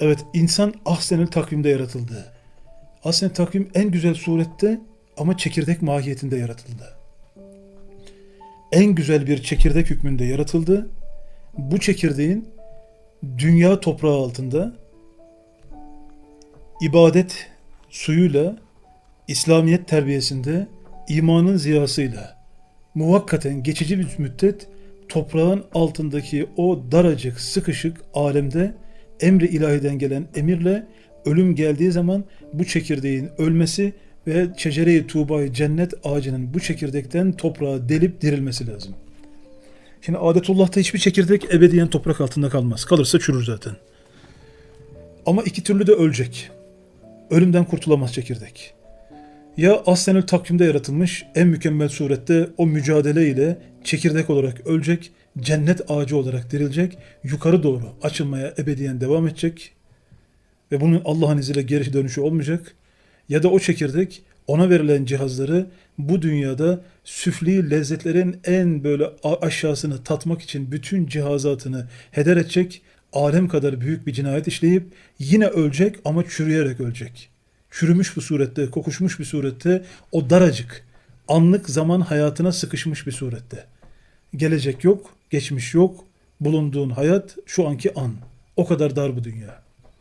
Evet, insan ahsenel takvimde yaratıldı. Ahsenel takvim en güzel surette ama çekirdek mahiyetinde yaratıldı. En güzel bir çekirdek hükmünde yaratıldı. Bu çekirdeğin dünya toprağı altında ibadet suyuyla, İslamiyet terbiyesinde, imanın ziyasıyla muvakkaten geçici bir müddet toprağın altındaki o daracık, sıkışık alemde emri ilahiden gelen emirle ölüm geldiği zaman bu çekirdeğin ölmesi ve şecere-i tuğbayı cennet ağacının bu çekirdekten toprağa delip dirilmesi lazım. Şimdi adetullah'ta hiçbir çekirdek ebediyen toprak altında kalmaz. Kalırsa çürür zaten. Ama iki türlü de ölecek. Ölümden kurtulamaz çekirdek. Ya aslenül takvimde yaratılmış en mükemmel surette o mücadele ile çekirdek olarak ölecek, cennet ağacı olarak dirilecek, yukarı doğru açılmaya ebediyen devam edecek ve bunun Allah'ın izniyle geri dönüşü olmayacak. Ya da o çekirdek ona verilen cihazları bu dünyada süfli lezzetlerin en böyle aşağısını tatmak için bütün cihazatını heder edecek, alem kadar büyük bir cinayet işleyip yine ölecek ama çürüyerek ölecek. Çürümüş bir surette, kokuşmuş bir surette, o daracık, anlık zaman hayatına sıkışmış bir surette. Gelecek yok, geçmiş yok, bulunduğun hayat şu anki an. O kadar dar bu dünya.